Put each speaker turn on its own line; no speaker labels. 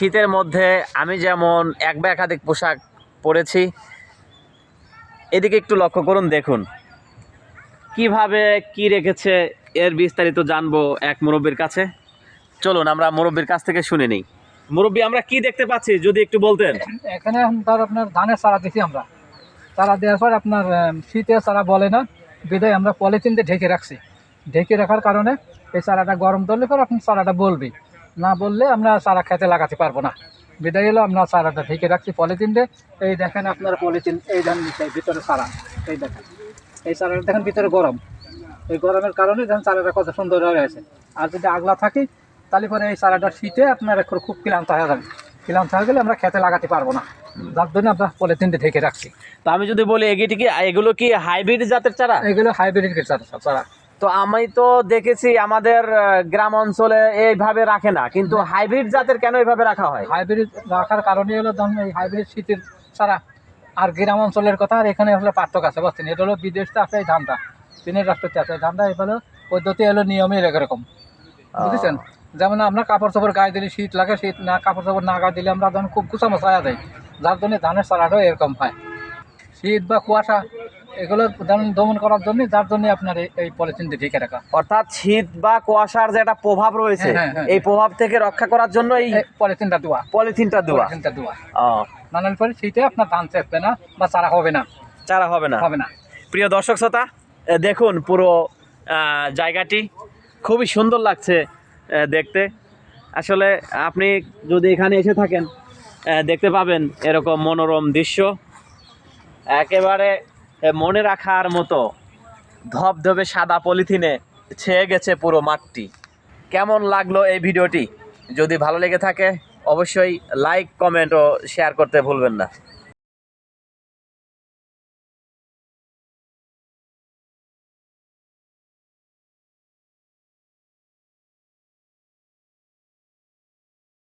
শীতের মধ্যে আমি যেমন এক বা একাধিক পোশাক পরেছি, এদিকে একটু লক্ষ্য করুন, দেখুন। কীভাবে কি রেখেছে এর বিস্তারিত জানব এক মুরব্বীর কাছে। চলুন, আমরা মুরব্বীর কাছ থেকে শুনে নিই। মুরব্বী, আমরা কি দেখতে পাচ্ছি, যদি একটু বলতেন?
এখানে তার আপনার ধানের চারা দেখি আমরা। চারা দেওয়ার পর আপনার শীতে চারা বলে না, বিদায় আমরা পলিথিন দিয়ে ঢেকে রাখছি। ঢেকে রাখার কারণে এই চারাটা গরম ধরলে পর আপনি চারাটা বলবি। না বললে আমরা চারা খেতে লাগাতে পারব না। বিদায় হলো আমরা চারাটা ঢেকে রাখছি পলিথিন দিয়ে। এই দেখেন আপনার পলিথিন এই ধান ভিতরে চারা। এই দেখেন এই চারাটা দেখেন ভিতরে গরম। এই গরমের কারণে দেখেন চারাটা কত সুন্দর হয়ে আছে আর যদি আগলা থাকি তাহলে পরে এই চারাটা শীতে আপনার এখন খুব ক্লান্ত হয়ে যাবে। ক্লান্ত হয়ে গেলে আমরা খেতে লাগাতে পারব না। যার জন্য আমরা পলিথিনটা ঢেকে রাখছি।
তো আমি যদি বলি এগুলি কি এগুলো কি হাইব্রিড জাতের চারা?
এগুলো হাইব্রিড চারা চারা।
তো আমি তো দেখেছি আমাদের গ্রাম অঞ্চলে এইভাবে রাখে না। কিন্তু হাইব্রিড জাতের কেন এইভাবে রাখা হয়?
হাইব্রিড রাখার কারণে হলো ধরুন এই হাইব্রিড শীতের চারা আর গ্রাম অঞ্চলের কথা আর এখানে হলো পার্থক্য আছে বুঝছেন? এটা হলো বিদেশতে আছে এই ধানটা চীনের রাষ্ট্রতে আছে। এই ধানটা এগুলো পদ্ধতি হলো নিয়মের এরকম বুঝেছেন? যেমন আমরা কাপড় চাপড় গায়ে দিলে শীত লাগে শীত না কাপড় চাপড় না গায়ে দিলে আমরা ধরুন খুব কুচা মশায়া দেয় যার জন্য ধানের চারাটাও এরকম হয়। শীত বা কুয়াশা এগুলো দমন করার জন্য যার জন্য আপনার এই- পলিথিনটি ঢেকে রাখা।
অর্থাৎ শীত বা কুয়াশার যে একটা প্রভাব রয়েছে
হ্যাঁ, হ্যাঁ, হ্যাঁ।
এই প্রভাব থেকে রক্ষা করার জন্য এই
পলিথিনটা দেওয়া
পলিথিনটা দেওয়া
পলিথিনটা দেওয়া নানান পরে শীতে আপনার ধান চেপবে না বা চারা হবে না।
চারা হবে না।
হবে না।
প্রিয় দর্শক শ্রোতা দেখুন পুরো জায়গাটি খুবই সুন্দর লাগছে দেখতে। আসলে আপনি যদি এখানে এসে থাকেন দেখতে পাবেন এরকম মনোরম দৃশ্য। একেবারে মনে রাখার মতো ধবধবে সাদা পলিথিনে ছেয়ে গেছে পুরো মাঠটি। কেমন লাগল এই ভিডিওটি? যদি ভালো লেগে থাকে, অবশ্যই লাইক কমেন্ট ও শেয়ার করতে ভুলবেন না।